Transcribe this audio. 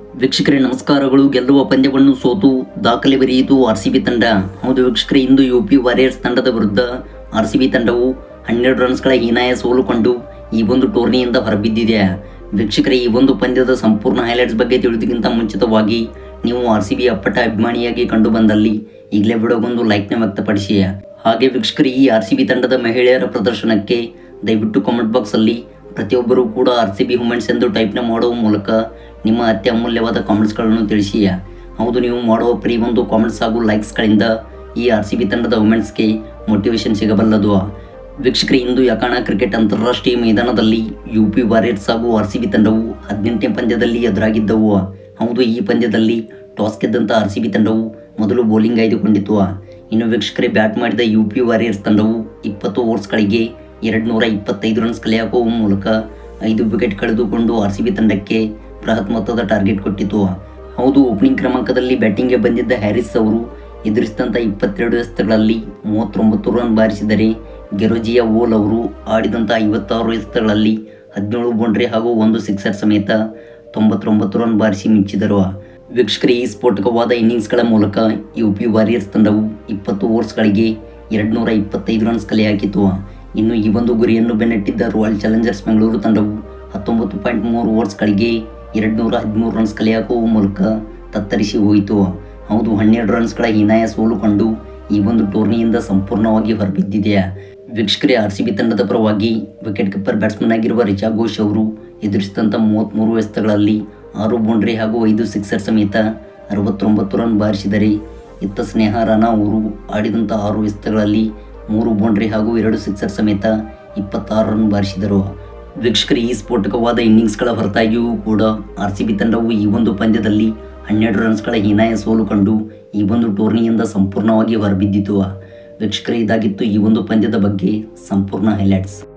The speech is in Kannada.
ವೀಕ್ಷಕರೇ, ನಮಸ್ಕಾರಗಳು. ಗೆಲ್ಲುವ ಪಂದ್ಯವನ್ನು ಸೋತು ದಾಖಲೆ ಬರೆಯಿತು ಆರ್ ಸಿ ಬಿ ತಂಡ. ಹೌದು ವೀಕ್ಷಕರೇ, ಇಂದು ಯು ಪಿ ವಾರಿಯರ್ಸ್ ತಂಡದ ವಿರುದ್ಧ ಆರ್ ಸಿ ಬಿ ತಂಡವು ಹನ್ನೆರಡು ರನ್ಸ್ಗಳ ಹೀನಾಯ ಸೋಲುಕೊಂಡು ಈ ಒಂದು ಟೂರ್ನಿಯಿಂದ ಹೊರಬಿದ್ದಿದೆ. ವೀಕ್ಷಕರೇ, ಈ ಒಂದು ಪಂದ್ಯದ ಸಂಪೂರ್ಣ ಹೈಲೈಟ್ಸ್ ಬಗ್ಗೆ ತಿಳಿದುಕ್ಕಿಂತ ಮುಂಚಿತವಾಗಿ ನೀವು ಆರ್ ಸಿ ಬಿ ಅಪ್ಪಟ ಅಭಿಮಾನಿಯಾಗಿ ಕಂಡು ಬಂದಲ್ಲಿ ಈಗಲೇ ಬಿಡೋಗೊಂದು ಲೈಕ್ನ ವ್ಯಕ್ತಪಡಿಸಿ. ಹಾಗೆ ವೀಕ್ಷಕರೇ, ಈ ಆರ್ ಸಿ ಬಿ ತಂಡದ ಮಹಿಳೆಯರ ಪ್ರದರ್ಶನಕ್ಕೆ ದಯವಿಟ್ಟು ಕಾಮೆಂಟ್ ಬಾಕ್ಸಲ್ಲಿ ಪ್ರತಿಯೊಬ್ಬರೂ ಕೂಡ ಆರ್ ಸಿ ಬಿ ವುಮೆನ್ಸ್ ಎಂದು ಟೈಪ್ನ ಮಾಡುವ ಮೂಲಕ ನಿಮ್ಮ ಅತ್ಯಮೂಲ್ಯವಾದ ಕಾಮೆಂಟ್ಸ್ಗಳನ್ನು ತಿಳಿಸಿ ಹೌದು, ನೀವು ಮಾಡುವ ಪ್ರೀ ಒಂದು ಕಾಮೆಂಟ್ಸ್ ಹಾಗೂ ಲೈಕ್ಸ್ಗಳಿಂದ ಈ ಆರ್ ಸಿ ಬಿ ತಂಡದ ವುಮೆನ್ಸ್ಗೆ ಮೋಟಿವೇಶನ್ ಸಿಗಬಲ್ಲದು. ವೀಕ್ಷಕರೇ, ಇಂದು ಯಕಾಣ ಕ್ರಿಕೆಟ್ ಅಂತಾರಾಷ್ಟ್ರೀಯ ಮೈದಾನದಲ್ಲಿ ಯು ಪಿ ವಾರಿಯರ್ಸ್ ಹಾಗೂ ಆರ್ ಸಿ ಬಿ ತಂಡವು ಹದಿನೆಂಟನೇ ಪಂದ್ಯದಲ್ಲಿ ಎದುರಾಗಿದ್ದವು. ಹೌದು, ಈ ಪಂದ್ಯದಲ್ಲಿ ಟಾಸ್ ಗೆದ್ದಂಥ ಆರ್ ಸಿ ಬಿ ತಂಡವು ಮೊದಲು ಬೌಲಿಂಗ್ ಆಯ್ದುಕೊಂಡಿತ್ತು. ಇನ್ನು ವೀಕ್ಷಕರೇ ಬ್ಯಾಟ್ ಮಾಡಿದ ಯು ಪಿ ವಾರಿಯರ್ಸ್ ತಂಡವು ಇಪ್ಪತ್ತು ಓವರ್ಸ್ಗಳಿಗೆ ಎರಡು ನೂರ ಇಪ್ಪತ್ತೈದು ರನ್ಸ್ ಕಲೆ ಹಾಕುವ ಮೂಲಕ ಐದು ವಿಕೆಟ್ ಕಳೆದುಕೊಂಡು ಆರ್ ಸಿ ಬಿ ತಂಡಕ್ಕೆ ಬೃಹತ್ ಮೊತ್ತದ ಟಾರ್ಗೆಟ್ ಕೊಟ್ಟಿತು. ಹೌದು ಓಪನಿಂಗ್ ಕ್ರಮಾಂಕದಲ್ಲಿ ಬ್ಯಾಟಿಂಗ್ಗೆ ಬಂದಿದ್ದ ಹ್ಯಾರಿಸ್ ಅವರು ಎದುರಿಸಿದಂಥ ಇಪ್ಪತ್ತೆರಡು ಎಸೆತಗಳಲ್ಲಿ ಮೂವತ್ತೊಂಬತ್ತು ರನ್ ಬಾರಿಸಿದರೆ ಗೆರೋಜಿಯಾ ಓಲ್ ಅವರು ಆಡಿದಂಥ ಐವತ್ತಾರು ಎಸೆತಗಳಲ್ಲಿ ಹದಿನೇಳು ಬೌಂಡ್ರಿ ಹಾಗೂ ಒಂದು ಸಿಕ್ಸರ್ ಸಮೇತ ತೊಂಬತ್ತೊಂಬತ್ತು ರನ್ ಬಾರಿಸಿ ಮಿಂಚಿದರು. ವೀಕ್ಷಕರೇ, ಈ ಸ್ಫೋಟಕವಾದ ಇನ್ನಿಂಗ್ಸ್ಗಳ ಮೂಲಕ ಯು ಪಿ ವಾರಿಯರ್ಸ್ ತಂಡವು ಇಪ್ಪತ್ತು ಓವರ್ಸ್ಗಳಿಗೆ ಎರಡು ನೂರ ಇಪ್ಪತ್ತೈದು ರನ್ಸ್ ಕಲೆ ಹಾಕಿತು ಇನ್ನು ಈ ಒಂದು ಗುರಿಯನ್ನು ಬೆನ್ನಟ್ಟಿದ್ದ ರಾಯಲ್ ಚಾಲೆಂಜರ್ಸ್ ಬೆಂಗಳೂರು ತಂಡವು ಹತ್ತೊಂಬತ್ತು ಪಾಯಿಂಟ್ ಮೂರು ಓವರ್ಸ್ಗಳಿಗೆ ಎರಡು ನೂರ ಹದಿಮೂರು ರನ್ಸ್ ಕಲಿಯಾಕುವ ಮೂಲಕ ತತ್ತರಿಸಿ ಹೋಯಿತು. ಹೌದು, ಹನ್ನೆರಡು ರನ್ಸ್ಗಳ ಹೀನಾಯ ಸೋಲು ಕಂಡು ಈ ಒಂದು ಟೂರ್ನಿಯಿಂದ ಸಂಪೂರ್ಣವಾಗಿ ಹೊರಬಿದ್ದಿದೆ. ವೀಕ್ಷಕರೇ ಆರ್ ಸಿ ಬಿ ತಂಡದ ಪರವಾಗಿ ವಿಕೆಟ್ ಕೀಪರ್ ಬ್ಯಾಟ್ಸ್ಮನ್ ಆಗಿರುವ ರಿಚಾ ಘೋಷ್ ಅವರು ಎದುರಿಸಿದಂಥ ಮೂವತ್ತ್ಮೂರು ಎಸೆತಗಳಲ್ಲಿ ಆರು ಬೌಂಡ್ರಿ ಹಾಗೂ ಐದು ಸಿಕ್ಸರ್ ಸಮೇತ ಅರವತ್ತೊಂಬತ್ತು ರನ್ ಬಾರಿಸಿದರೆ, ಇತ್ತ ಸ್ನೇಹ, ರಾಣಾ ಅವರು ಆಡಿದಂಥ ಆರು ಎಸೆತಗಳಲ್ಲಿ ಮೂರು ಬೌಂಡ್ರಿ ಹಾಗೂ ಎರಡು ಸಿಕ್ಸರ್ ಸಮೇತ ಇಪ್ಪತ್ತಾರು ರನ್ ಬಾರಿಸಿದರು. ವೀಕ್ಷಕರು, ಈ ಸ್ಫೋಟಕವಾದ ಇನ್ನಿಂಗ್ಸ್ಗಳ ಹೊರತಾಗಿಯೂ ಕೂಡ ಆರ್ ಸಿ ಬಿ ತಂಡವು ಈ ಒಂದು ಪಂದ್ಯದಲ್ಲಿ ಹನ್ನೆರಡು ರನ್ಸ್ಗಳ ಹೀನಾಯ ಸೋಲು ಕಂಡು ಈ ಒಂದು ಟೂರ್ನಿಯಿಂದ ಸಂಪೂರ್ಣವಾಗಿ ಹೊರಬಿದ್ದಿತು. ವೀಕ್ಷಕರೇ, ಇದಾಗಿತ್ತು ಈ ಒಂದು ಪಂದ್ಯದ ಬಗ್ಗೆ ಸಂಪೂರ್ಣ ಹೈಲೈಟ್ಸ್.